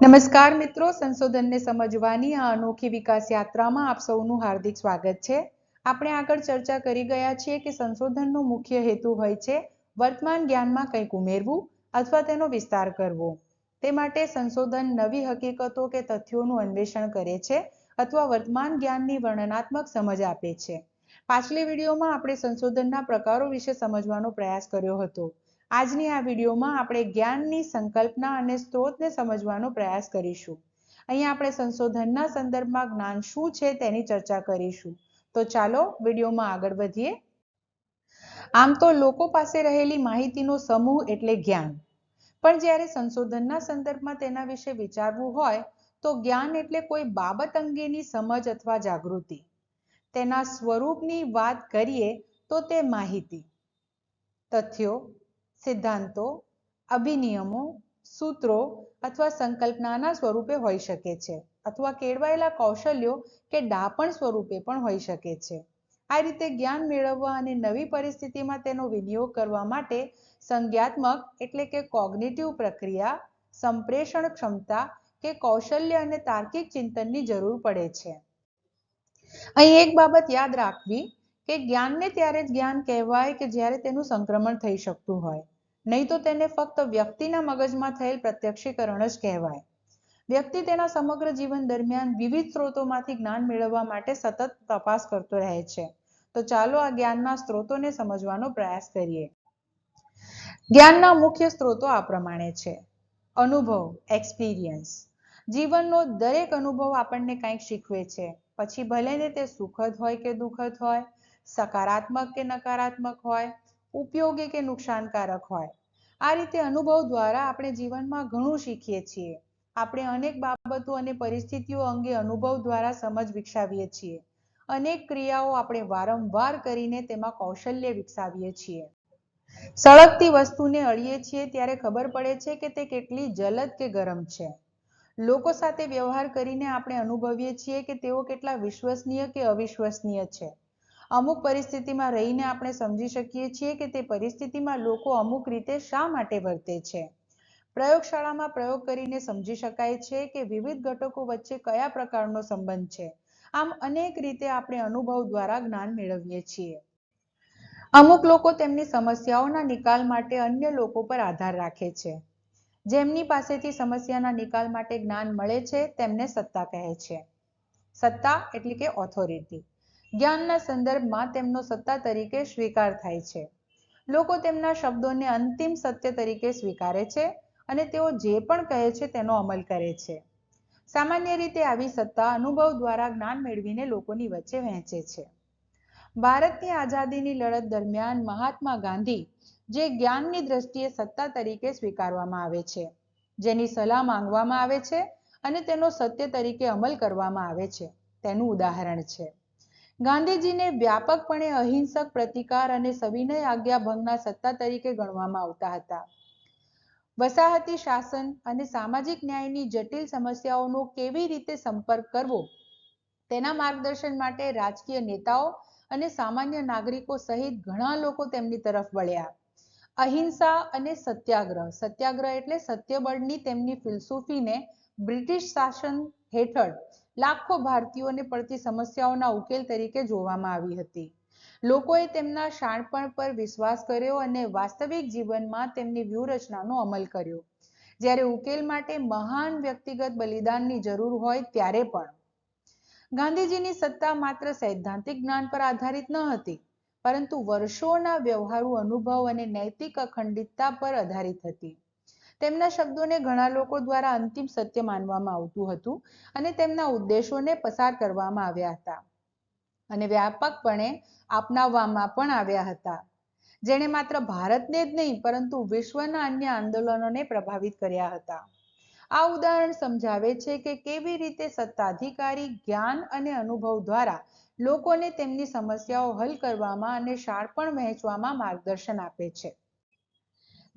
નમસ્કાર મિત્રો, સંશોધનને સમજવાની આ અનોખી વિકાસ યાત્રામાં આપ સૌનું હાર્દિક સ્વાગત છે. આપણે આગળ ચર્ચા કરી ગયા છીએ કે સંશોધનનો મુખ્ય હેતુ હોય છે વર્તમાન જ્ઞાનમાં કંઈક ઉમેરવું અથવા તેનો વિસ્તાર કરવો. તે માટે સંશોધન નવી હકીકતો કે તથ્યોનું અન્વેષણ કરે છે અથવા વર્તમાન જ્ઞાનની વર્ણનાત્મક સમજ આપે છે. પાછલી વિડીયોમાં આપણે સંશોધનના પ્રકારો વિશે સમજવાનો પ્રયાસ કર્યો હતો. આજની આ વિડીયોમાં આપણે જ્ઞાનની સંકલ્પના અને સ્ત્રોતને સમજવાનો પ્રયાસ કરીશું. અહીંયા આપણે સંશોધનના સંદર્ભમાં જ્ઞાન શું છે તેની ચર્ચા કરીશું. તો ચાલો વિડીયોમાં આગળ વધીએ. આમ તો લોકો પાસે રહેલી માહિતીનો સમૂહ એટલે જ્ઞાન. પણ જ્યારે સંશોધનના સંદર્ભમાં તેના વિશે વિચારવું હોય, તો જ્ઞાન એટલે કોઈ બાબત અંગેની સમજ અથવા જાગૃતિ. તેના સ્વરૂપની વાત કરીએ તો તે માહિતી. તથ્યો સિદ્ધાંતો, અભિનિયમો, સૂત્રો અથવા સંકલ્પનાના સ્વરૂપે હોઈ શકે છે અથવા કેળવાયેલા કૌશલ્યો કે ડાપણ સ્વરૂપે પણ હોઈ શકે છે. આ રીતે જ્ઞાન મેળવવા અને નવી પરિસ્થિતિમાં તેનો વિનિયોગ કરવા માટે સંજ્ઞાત્મક એટલે કે કોગ્નિટિવ પ્રક્રિયા, સંપ્રેષણ ક્ષમતા કે કૌશલ્ય અને તાર્કિક ચિંતનની જરૂર પડે છે. અહીં એક બાબત યાદ રાખવી કે જ્ઞાનને ત્યારે જ જ્ઞાન કહેવાય કે જ્યારે તેનું સંક્રમણ થઈ શકતું હોય. નહીં તો તેને ફક્ત વ્યક્તિના મગજમાં થયેલ પ્રત્યક્ષીકરણ જ કહેવાય. વ્યક્તિ તેના સમગ્ર જીવન દરમિયાન વિવિધ સ્ત્રોતોમાંથી જ્ઞાન મેળવવા માટે સતત તપાસ કરતો રહે છે. તો ચાલો આ જ્ઞાનના સ્ત્રોતોને સમજવાનો પ્રયાસ કરીએ. જ્ઞાનના મુખ્ય સ્ત્રોતો આ પ્રમાણે છે. અનુભવ એક્સપિરિયન્સ જીવનનો દરેક અનુભવ આપણને કંઈક શીખવે છે. પછી ભલે ને તે સુખદ હોય કે દુઃખદ હોય સકારાત્મક કે નકારાત્મક હોય, ઉપયોગી કે નુકસાનકારક હોય. આ રીતે અનુભવ દ્વારા આપણે જીવનમાં ઘણું શીખીએ છીએ. આપણે અનેક બાબતો અને પરિસ્થિતિઓ અંગે અનુભવ દ્વારા સમજ વિકસાવીએ છીએ. અનેક ક્રિયાઓ આપણે વારંવાર કરીને તેમાં કૌશલ્ય વિકસાવીએ છીએ. સળગતી વસ્તુને અળીએ છીએ ત્યારે ખબર પડે છે કે તે કેટલી જલદ કે ગરમ છે. લોકો સાથે વ્યવહાર કરીને આપણે અનુભવીએ છીએ કે તેઓ કેટલા વિશ્વસનીય કે અવિશ્વસનીય છે. અમુક પરિસ્થિતિમાં રહીને આપણે સમજી શકીએ છીએ કે તે પરિસ્થિતિમાં લોકો અમુક રીતે શા માટે વર્તે છે. પ્રયોગશાળામાં પ્રયોગ કરીને સમજી શકાય છે કે વિવિધ ઘટકો વચ્ચે કયા પ્રકારનો સંબંધ છે. આમ અનેક રીતે આપણે અનુભવ દ્વારા જ્ઞાન મેળવીએ છીએ. અમુક લોકો તેમની સમસ્યાઓના નિકાલ માટે અન્ય લોકો પર આધાર રાખે છે. જેમની પાસેથી સમસ્યાના નિકાલ માટે જ્ઞાન મળે છે, તેમને સત્તા કહે છે. સત્તા એટલે કે ઓથોરિટી જ્ઞાનના સંદર્ભમાં તેમનો સત્તા તરીકે સ્વીકાર થાય છે. લોકો તેમના શબ્દોને અંતિમ સત્ય તરીકે સ્વીકારે છે અને તેઓ જે પણ કહે છે તેનો અમલ કરે છે. સામાન્ય રીતે આવી સત્તા અનુભવ દ્વારા જ્ઞાન મેળવીને લોકોની વચ્ચે વહેંચે છે. ભારતની આઝાદીની લડત દરમિયાન મહાત્મા ગાંધી જે જ્ઞાનની દ્રષ્ટિએ સત્તા તરીકે સ્વીકારવામાં આવે છે, જેની સલાહ માંગવામાં આવે છે અને તેનો સત્ય તરીકે અમલ કરવામાં આવે છે, તેનું ઉદાહરણ છે. ગાંધીજીને વ્યાપકપણે અહિંસક પ્રતિકાર અને સવિનય આજ્ઞા ભંગના સત્તા તરીકે ગણવામાં આવતા હતા. વસાહતી શાસન અને સામાજિક ન્યાયની જટિલ સમસ્યાઓનો કેવી રીતે સંપર્ક કરવો? તેના માર્ગદર્શન માટે રાજકીય નેતાઓ અને સામાન્ય નાગરિકો સહિત ઘણા લોકો તેમની તરફ વળ્યા. અહિંસા અને સત્યાગ્રહ સત્યાગ્રહ એટલે સત્યબળની તેમની ફિલસૂફીને બ્રિટિશ શાસન હેઠળ લાખો ભારતીયોને પડતી સમસ્યાઓના ઉકેલ તરીકે જોવામાં આવી હતી. લોકોએ તેમના શાણપણ પર વિશ્વાસ કર્યો અને વાસ્તવિક જીવનમાં તેમની વ્યૂહરચનાનો અમલ કર્યો. જ્યારે ઉકેલ માટે મહાન વ્યક્તિગત બલિદાનની જરૂર હોય ત્યારે પણ. ગાંધીજીની સત્તા માત્ર સૈદ્ધાંતિક જ્ઞાન પર આધારિત ન હતી, પરંતુ વર્ષોના વ્યવહારુ અનુભવ અને નૈતિક અખંડિતતા પર આધારિત હતી. તેમના શબ્દોને ઘણા લોકો દ્વારા અંતિમ સત્ય માનવામાં આવતું હતું અને તેમના ઉદ્દેશોને પસાર કરવામાં આવ્યા હતા અને વ્યાપકપણે અપનાવવામાં પણ આવ્યા હતા. જેણે માત્ર ભારતને જ નહીં, પરંતુ વિશ્વના અન્ય આંદોલનોને પ્રભાવિત કર્યા હતા. આ ઉદાહરણ સમજાવે છે કે કેવી રીતે સત્તાધિકારી, જ્ઞાન અને અનુભવ દ્વારા લોકોને તેમની સમસ્યાઓ હલ કરવામાં અને શાણપણ વહેંચવામાં માર્ગદર્શન આપે છે.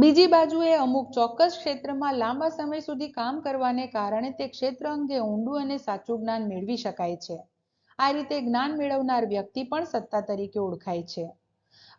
બીજી બાજુએ અમુક ચોક્કસ ક્ષેત્રમાં લાંબા સમય સુધી કામ કરવાને કારણે તે ક્ષેત્ર અંગે ઊંડું અને સાચું જ્ઞાન મેળવી શકાય છે. આ રીતે જ્ઞાન મેળવનાર વ્યક્તિ પણ સત્તા તરીકે ઓળખાય છે.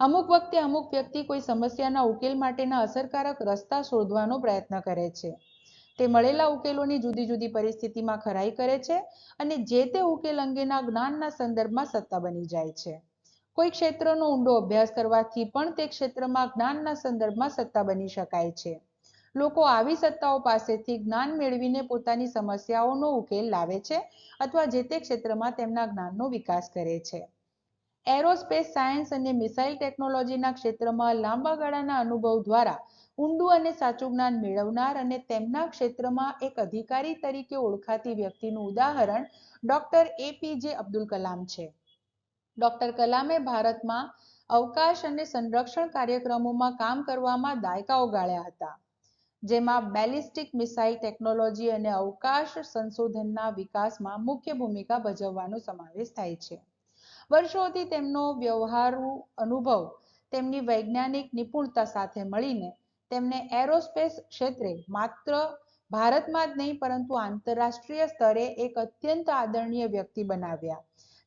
અમુક વખતે અમુક વ્યક્તિ કોઈ સમસ્યાના ઉકેલ માટેના અસરકારક રસ્તા શોધવાનો પ્રયત્ન કરે છે. તે મળેલા ઉકેલોની જુદી જુદી પરિસ્થિતિમાં ખરાઈ કરે છે અને જે તે ઉકેલ અંગેના જ્ઞાનના સંદર્ભમાં સત્તા બની જાય છે. કોઈ ક્ષેત્રનો ઊંડો અભ્યાસ કરવાથી પણ તે ક્ષેત્રમાં જ્ઞાનના સંદર્ભમાં સત્તા બની શકાય છે. લોકો આવી સત્તાઓ પાસેથી જ્ઞાન મેળવીને પોતાની સમસ્યાઓનો ઉકેલ લાવે છે અથવા જે તે ક્ષેત્રમાં તેમના જ્ઞાનનો વિકાસ કરે છે. એરોસ્પેસ સાયન્સ અને મિસાઇલ ટેકનોલોજીના ક્ષેત્રમાં લાંબા ગાળાના અનુભવ દ્વારા ઊંડું અને સાચું જ્ઞાન મેળવનાર અને તેમના ક્ષેત્રમાં એક અધિકારી તરીકે ઓળખાતી વ્યક્તિનું ઉદાહરણ ડોક્ટર એપીજે અબ્દુલ કલામ છે. ડોક્ટર કલામે ભારતમાં અવકાશ અને સંરક્ષણ કાર્યક્રમોમાં કામ કરવામાં દાયકાઓ ગાળ્યા હતા, જેમાં બેલિસ્ટિક મિસાઇલ ટેકનોલોજી અને અવકાશ સંશોધનના વિકાસમાં મુખ્ય ભૂમિકા ભજવવાનો સમાવેશ થાય છે. વર્ષોથી તેમનો વ્યવહારુ અનુભવ તેમની વૈજ્ઞાનિક નિપુણતા સાથે મળીને તેમને એરોસ્પેસ ક્ષેત્રે માત્ર ભારતમાં જ નહીં, પરંતુ આંતરરાષ્ટ્રીય સ્તરે એક અત્યંત આદરણીય વ્યક્તિ બનાવ્યા.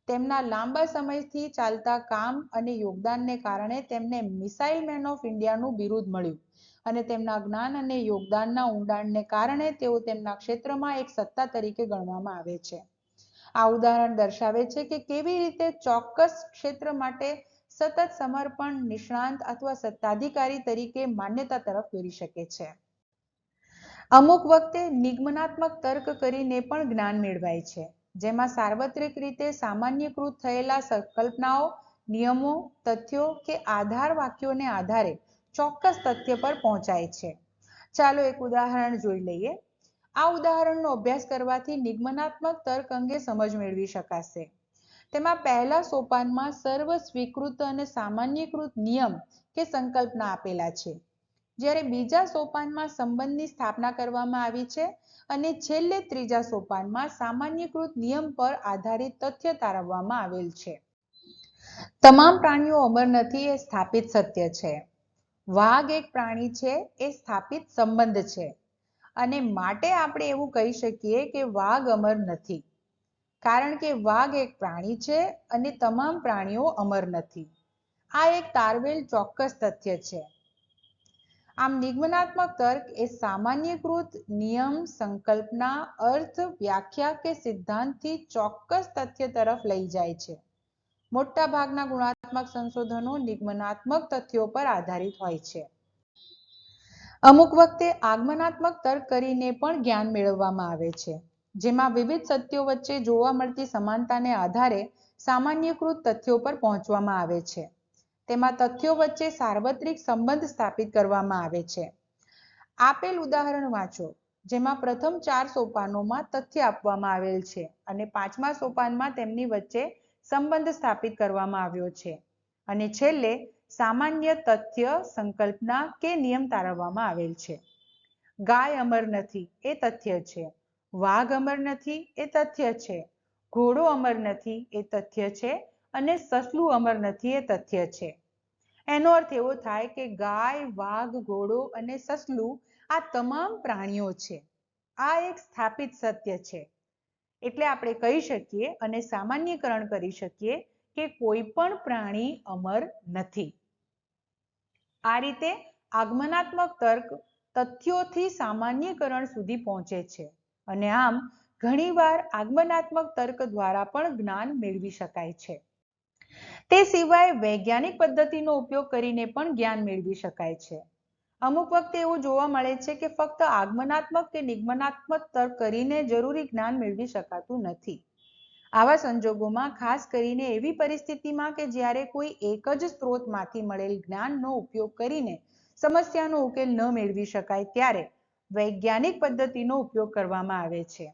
તેમના લાંબા સમયથી ચાલતા કામ અને યોગદાનને કારણે તેમને મિસાઇલ મેન ઓફ ઇન્ડિયાનું બિરુદ મળ્યું. અને તેમના જ્ઞાન અને યોગદાનના ઊંડાણને કારણે તેઓ તેમના ક્ષેત્રમાં એક સત્તા તરીકે ગણવામાં આવે છે. આ ઉદાહરણ દર્શાવે છે કે કેવી રીતે ચોક્કસ ક્ષેત્ર માટે સતત સમર્પણ, નિષ્ણાંત અથવા સત્તાધિકારી તરીકે માન્યતા તરફ દોરી શકે છે. અમુક વખતે નિગમનાત્મક તર્ક કરીને પણ જ્ઞાન મેળવાય છે. જેમાં સાર્વત્રિક રીતે સામાન્યકૃત થયેલા સંકલ્પનાઓ, નિયમો, તથ્યો કે આધાર વાક્યોને આધારે ચોક્કસ તથ્ય પર પહોંચાય છે. ચાલો એક ઉદાહરણ જોઈ લઈએ. આ ઉદાહરણનો અભ્યાસ કરવાથી નિગમનાત્મક તર્ક અંગે સમજ મેળવી શકાશે. તેમાં પહેલા સોપાનમાં સર્વ સ્વીકૃત અને સામાન્યકૃત નિયમ કે સંકલ્પના આપેલા છે. જ્યારે બીજા સોપાનમાં સંબંધની સ્થાપના કરવામાં આવી છે અને છેલ્લે ત્રીજા સોપાનમાં સામાન્યકૃત નિયમ પર આધારિત તથ્ય તારવવામાં આવેલ છે. તમામ પ્રાણીઓ અમર નથી એ સ્થાપિત સત્ય છે. વાઘ એક પ્રાણી છે એ સ્થાપિત સંબંધ છે. અને માટે આપણે એવું કહી શકીએ કે વાઘ અમર નથી. કારણ કે વાઘ એક પ્રાણી છે અને તમામ પ્રાણીઓ અમર નથી. આ એક તારવેલ ચોક્કસ તથ્ય છે. આમ નિગમનાત્મક તર્ક એ સામાન્યકૃત નિયમ, સંકલ્પના, અર્થ, વ્યાખ્યા કે સિદ્ધાંતથી ચોક્કસ તથ્ય તરફ લઈ જાય છે. મોટા ભાગના ગુણાત્મક સંશોધનો નિગમનાત્મક તથ્યો પર આધારિત હોય છે. અમુક વખતે આગમનાત્મક તર્ક કરીને પણ જ્ઞાન મેળવવામાં આવે છે, જેમાં વિવિધ સત્યો વચ્ચે જોવા મળતી સમાનતાને આધારે સામાન્યકૃત તથ્યો પર પહોંચવામાં આવે છે. તેમાં તથ્યો વચ્ચે સાર્વત્રિક સંબંધ સ્થાપિત કરવામાં આવે છે. આપેલ ઉદાહરણ વાંચો, જેમાં પ્રથમ ચાર સોપાનોમાં તથ્ય આપવામાં આવેલ છે અને પાંચમા સોપાનમાં તેમની વચ્ચે સંબંધ સ્થાપિત કરવામાં આવ્યો છે. અને છેલ્લે, સામાન્ય તથ્ય સંકલ્પના કે નિયમ તારવવામાં આવેલ છે. ગાય અમર નથી એ તથ્ય છે. વાઘ અમર નથી એ તથ્ય છે. ઘોડો અમર નથી એ તથ્ય છે. અને સસલું અમર નથી એ તથ્ય છે. એનો અર્થ એવો થાય કે ગાય, વાઘ, ઘોડો અને સસલું આ તમામ પ્રાણીઓ છે. આ એક સ્થાપિત સત્ય છે. એટલે આપણે કહી શકીએ અને સામાન્યકરણ કરી શકીએ કે કોઈ પણ પ્રાણી અમર નથી. આ રીતે આગમનાત્મક તર્ક તથ્યોથી સામાન્યકરણ સુધી પહોંચે છે અને આમ ઘણીવાર આગમનાત્મક તર્ક દ્વારા પણ જ્ઞાન મેળવી શકાય છે. તે સિવાય વૈજ્ઞાનિક પદ્ધતિનો ઉપયોગ કરીને પણ જ્ઞાન મેળવી શકાય છે. અમુક વખતે એવું જોવા મળે છે કે ફક્ત આગમનાત્મક કે નિગમનાત્મક તર્ક કરીને જરૂરી જ્ઞાન મેળવી શકાતું નથી. આવા સંજોગોમાં ખાસ કરીને એવી પરિસ્થિતિમાં કે જ્યારે કોઈ એક જ સ્ત્રોતમાંથી મળેલ જ્ઞાનનો ઉપયોગ કરીને સમસ્યાનો ઉકેલ ન મેળવી શકાય ત્યારે વૈજ્ઞાનિક પદ્ધતિનો ઉપયોગ કરવામાં આવે છે.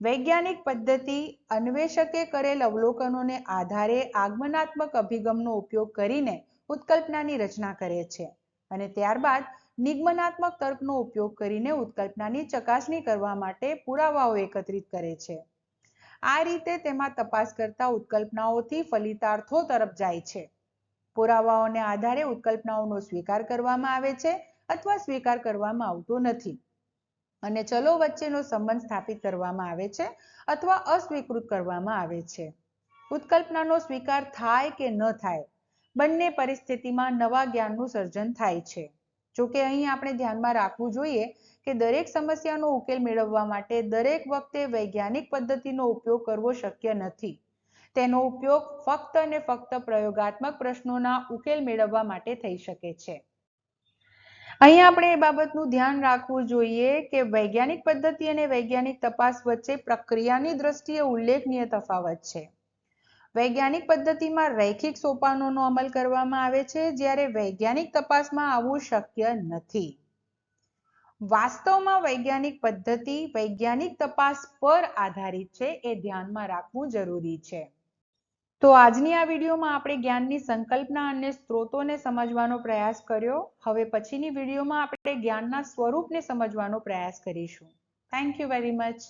વૈજ્ઞાનિક પદ્ધતિ અન્વેષકે કરેલ અવલોકનોને આધારે આગમનાત્મક અભિગમનો ઉપયોગ કરીને ઉત્કલ્પનાની રચના કરે છે અને ત્યારબાદ નિગમનાત્મક તર્કનો ઉપયોગ કરીને ઉત્કલ્પનાની ચકાસણી કરવા માટે પુરાવાઓ એકત્રિત કરે છે. આ રીતે તેમાં તપાસ કરતા ઉત્કલ્પનાઓથી ફલિતાર્થો તરફ જાય છે. પુરાવાઓને આધારે ઉત્કલ્પનાઓનો સ્વીકાર કરવામાં આવે છે અથવા સ્વીકાર કરવામાં આવતો નથી. અને ચલો વચ્ચેનો સંબંધ સ્થાપિત કરવામાં આવે છે અથવા અસ્વીકૃત કરવામાં આવે છે. ઉત્કલ્પનાનો સ્વીકાર થાય કે ન થાય, બંને પરિસ્થિતિમાં નવા જ્ઞાનનું સર્જન થાય છે. જોકે અહીં આપણે ધ્યાનમાં રાખવું જોઈએ કે દરેક સમસ્યાનો ઉકેલ મેળવવા માટે દરેક વખતે વૈજ્ઞાનિક પદ્ધતિનો ઉપયોગ કરવો શક્ય નથી. તેનો ઉપયોગ ફક્ત અને ફક્ત પ્રયોગાત્મક પ્રશ્નોના ઉકેલ મેળવવા માટે થઈ શકે છે. અહીં આપણે એ બાબતનું ધ્યાન રાખવું જોઈએ કે વૈજ્ઞાનિક પદ્ધતિ અને વૈજ્ઞાનિક તપાસ વચ્ચે પ્રક્રિયાની દ્રષ્ટિએ ઉલ્લેખનીય તફાવત છે. વૈજ્ઞાનિક પદ્ધતિમાં રૈખિક સોપાનોનો અમલ કરવામાં આવે છે જ્યારે વૈજ્ઞાનિક તપાસમાં આવું શક્ય નથી. વાસ્તવમાં વૈજ્ઞાનિક પદ્ધતિ વૈજ્ઞાનિક તપાસ પર આધારિત છે એ ધ્યાનમાં રાખવું જરૂરી છે. તો આજની આ વિડીયોમાં આપણે જ્ઞાનની સંકલ્પના અને સ્ત્રોતોને સમજવાનો પ્રયાસ કર્યો. હવે પછીની વિડીયોમાં આપણે જ્ઞાનના સ્વરૂપને સમજવાનો પ્રયાસ કરીશું. Thank you very much